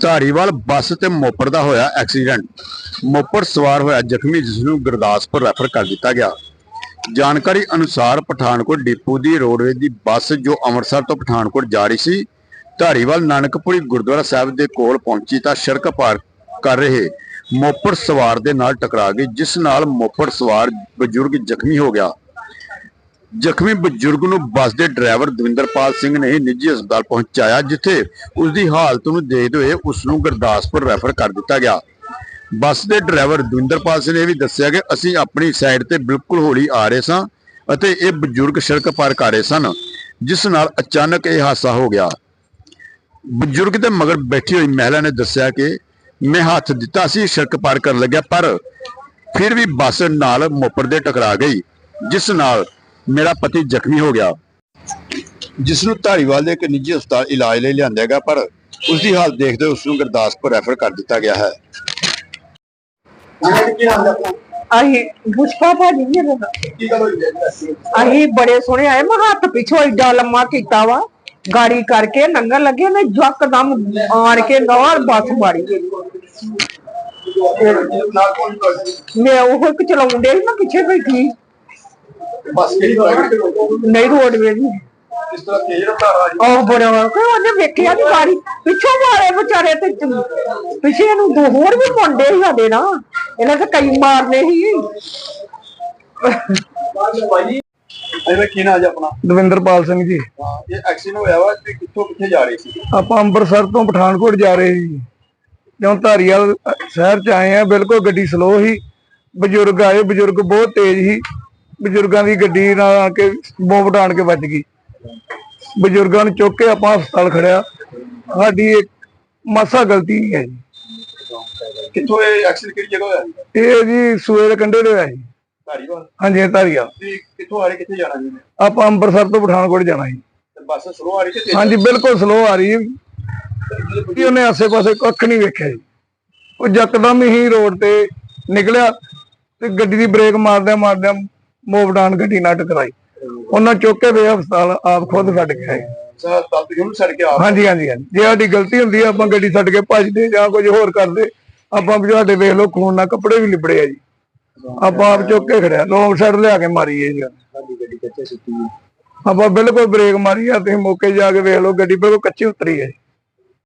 ਧਾਰੀਵਾਲ ਬੱਸ ਤੇ ਮੋਪੜ ਦਾ ਹੋਇਆ ਐਕਸੀਡੈਂਟ। ਮੋਪੜ ਸਵਾਰ ਹੋਇਆ ਜ਼ਖਮੀ ਜਿਸ ਨੂੰ ਗੁਰਦਾਸਪੁਰ ਰੈਫਰ ਕਰ ਦਿੱਤਾ ਗਿਆ। ਜਾਣਕਾਰੀ ਅਨੁਸਾਰ ਪਠਾਨਕੋਟ ਡਿਪੂ ਦੀ ਰੋਡਵੇਜ਼ ਦੀ ਬੱਸ ਜੋ ਅੰਮ੍ਰਿਤਸਰ ਤੋਂ ਪਠਾਨਕੋਟ ਜਾ ਰਹੀ ਸੀ, ਧਾਰੀਵਾਲ ਨਾਨਕਪੁਰੀ ਗੁਰਦੁਆਰਾ ਸਾਹਿਬ ਦੇ ਕੋਲ ਪਹੁੰਚੀ ਤਾਂ ਸੜਕ ਪਾਰ ਕਰ ਰਹੇ ਮੋਪੜ ਸਵਾਰ ਦੇ ਨਾਲ ਟਕਰਾ ਗਈ, ਜਿਸ ਨਾਲ ਮੋਪੜ ਸਵਾਰ ਬਜ਼ੁਰਗ ਜ਼ਖਮੀ ਹੋ ਗਿਆ। ਜ਼ਖਮੀ ਬਜ਼ੁਰਗ ਨੂੰ ਬੱਸ ਦੇ ਡਰਾਈਵਰ ਦਵਿੰਦਰਪਾਲ ਸਿੰਘ ਨੇ ਨਿੱਜੀ ਹਸਪਤਾਲ ਪਹੁੰਚਾਇਆ, ਜਿੱਥੇ ਉਸ ਦੀ ਹਾਲਤ ਨੂੰ ਦੇਖਦੇ ਹੋਏ ਉਸ ਨੂੰ ਗੁਰਦਾਸਪੁਰ ਰੈਫਰ ਕਰ ਦਿੱਤਾ ਗਿਆ। ਬੱਸ ਦੇ ਡਰਾਈਵਰ ਦਵਿੰਦਰਪਾਲ ਸਿੰਘ ਨੇ ਇਹ ਵੀ ਦੱਸਿਆ ਕਿ ਅਸੀਂ ਆਪਣੀ ਸਾਈਡ ਤੇ ਬਿਲਕੁਲ ਹੌਲੀ ਆ ਰਹੇ ਸਾਂ ਅਤੇ ਇਹ ਬਜ਼ੁਰਗ ਸੜਕ ਪਾਰ ਕਰ ਰਹੇ ਸਨ, ਜਿਸ ਨਾਲ ਅਚਾਨਕ ਇਹ ਹਾਦਸਾ ਹੋ ਗਿਆ। ਬਜ਼ੁਰਗ ਦੇ ਮਗਰ ਬੈਠੀ ਹੋਈ ਮਹਿਲਾ ਨੇ ਦੱਸਿਆ ਕਿ ਮੈਂ ਹੱਥ ਦਿੱਤਾ ਸੀ, ਸੜਕ ਪਾਰ ਕਰਨ ਲੱਗਿਆ, ਪਰ ਫਿਰ ਵੀ ਬੱਸ ਨਾਲ ਮੋਪੜ ਦੇ ਟਕਰਾ ਗਈ, ਜਿਸ ਨਾਲ ਮੇਰਾ ਪਤੀ ਜ਼ਖਮੀ ਹੋ ਗਿਆ। ਜਿਸ ਨੂੰ ਧਾਰੀਵਾਲ ਦੇ ਇੱਕ ਨਿੱਜੀ ਹਸਪਤਾਲ ਇਲਾਜ ਲਈ ਲਿਆਂਦਾ ਗਿਆ ਪਰ ਉਸ ਦੀ ਹਾਲਤ ਦੇਖਦੇ ਉਸ ਨੂੰ ਗੁਰਦਾਸਪੁਰ ਰੈਫਰ ਕਰ ਦਿੱਤਾ ਗਿਆ ਹੈ। ਅਸੀਂ ਪੁਸ਼ਪਾ ਭਾਜੀ ਨਾਲ ਅਸੀਂ ਬੜੇ ਸੋਹਣੇ ਆਏ ਮੈਂ ਹੱਥ ਪਿੱਛੋਂ ਏਡਾ ਲੰਮਾ ਕੀਤਾ ਵਾ। ਗਾੜੀ ਕਰਕੇ ਲੰਘਣ ਲੱਗੇ ਨੇ ਜੱਕਦਮ ਆਣ ਕੇ ਨਾਲ ਬੱਸ ਮਾਰੀ। ਮੈਂ ਉਹ ਚਲਾਉਂਦੇ ਮੈਂ ਪਿੱਛੇ ਬੈਠੀ ਨਹੀਂ ਰੋਡਵੇਜ਼ ਨਹੀਂ ਉਹ ਬੜਾ ਕੋਈ ਉਹਨੇ ਵੇਖਿਆ ਨਹੀਂ ਗਾੜੀ ਪਿੱਛੋਂ ਮਾਰੇ ਵਿਚਾਰੇ ਤੇ ਚ- ਪਿੱਛੇ ਨੂੰ ਦੋ ਹੋਰ ਵੀ ਮੁੰਡੇ ਸੀ ਸਾਡੇ ਨਾ ਇਹਨਾਂ ਤੇ ਕਈ ਮਾਰਨੇ ਸੀ। ਇਹਦਾ ਕੀ ਨਾਮ ਹੈ ਆਪਣਾ? ਦਵਿੰਦਰਪਾਲ ਸਿੰਘ ਜੀ। ਇਹ ਐਕਸੀਡੈਂਟ ਹੋਇਆ ਵਾ ਤੇ ਕਿੱਥੋਂ ਕਿੱਥੇ ਜਾ ਰਹੀ ਸੀ? ਆਪਾਂ ਅੰਮ੍ਰਿਤਸਰ ਤੋਂ ਪਠਾਨਕੋਟ ਜਾ ਰਹੇ ਸੀ। ਜਦੋਂ ਧਾਰੀਵਾਲ ਸ਼ਹਿਰ ਚ ਆਏ ਆ ਬਿਲਕੁਲ ਗੱਡੀ ਸਲੋ ਸੀ। ਬਜ਼ੁਰਗ ਆਏ ਬਜ਼ੁਰਗ ਬਹੁਤ ਤੇਜ਼ ਸੀ। ਬਜ਼ੁਰਗਾਂ ਦੀ ਗੱਡੀ ਨਾਲ ਆ ਕੇ ਬੋਮ ਆਣ ਕੇ ਵੱਜ ਗਈ। ਬਜ਼ੁਰਗਾਂ ਨੂੰ ਚੁੱਕ ਕੇ ਆਪਾਂ ਹਸਪਤਾਲ ਖੜਿਆ। ਸਾਡੀ ਇੱਕ ਮਾਸਾ ਗਲਤੀ ਨਹੀਂ ਹੈ ਜੀ। ਕਿੱਥੋਂ ਇਹ ਐਕਸੀਡੈਂਟ ਕਿਹੜੀ ਜਗ੍ਹਾ ਹੋਇਆ? ਇਹ ਜੀ ਸੂਏ ਦੇ ਕੰਢੇ ਤੇ ਹੋਇਆ ਜੀ। ਧਾਰੀਵਾਲ? ਹਾਂਜੀ ਧਾਰੀਵਾਲ। ਤੇ ਕਿੱਥੋਂ ਆ ਰਹੀ ਕਿੱਥੇ ਜਾਣਾ ਜੀ ਆਪਾਂ ਅੰਮ੍ਰਿਤਸਰ ਤੋਂ ਪਠਾਨਕੋਟ ਜਾਣਾ ਜੀ। ਬੱਸ ਸਲੋ ਆ ਰਹੀ ਕਿ ਹਾਂਜੀ ਬਿਲਕੁਲ ਸਲੋ ਆ ਰਹੀ ਜੀ ਉਹਨੇ ਆਸੇ-ਪਾਸੇ ਕੱਖ ਨਹੀਂ ਵੇਖਿਆ ਜੀ। ਉਹ ਯਕਦਮ ਹੀ ਰੋਡ ਤੇ ਨਿਕਲਿਆ ਤੇ ਗੱਡੀ ਦੀ ਬ੍ਰੇਕ ਮਾਰਦਿਆਂ ਮਾਰਦਿਆਂ ਮੋਵਡਾਨ ਗੱਡੀ ਨਾਲ ਟਕਰਾਈ ਉਹਨਾਂ ਚੁੱਕ ਕੇ ਵੇ ਹਸਪਤਾਲ ਆਪ ਖੁਦ ਛੱਡ ਕੇ ਆਏ। ਹਾਂਜੀ ਹਾਂਜੀ ਹਾਂਜੀ। ਜੇ ਸਾਡੀ ਗਲਤੀ ਹੁੰਦੀ ਆ ਆਪਾਂ ਗੱਡੀ ਛੱਡ ਕੇ ਭੱਜਦੇ ਜਾਂ ਕੁਝ ਹੋਰ ਕਰਦੇ ਆਪਾਂ ਵੀ ਸਾਡੇ ਵੇਖ ਲਓ ਖੂਨ ਨਾਲ ਕੱਪੜੇ ਵੀ ਲਿਬੜੇ ਆ ਜੀ। ਆਪਾਂ ਆਪ ਚੁੱਕ ਕੇ ਖੜਿਆ ਲੌਂਗ ਸਾਈਡ ਲਿਆ ਕੇ ਮਾਰੀ ਜੀ। ਆਪਾਂ ਬਿਲਕੁਲ ਬ੍ਰੇਕ ਮਾਰੀ ਆ ਤੁਸੀਂ ਮੌਕੇ ਜਾ ਕੇ ਵੇਖ ਲਓ ਗੱਡੀ ਬਿਲਕੁਲ ਕੱਚੀ ਉਤਰੀ ਹੈ।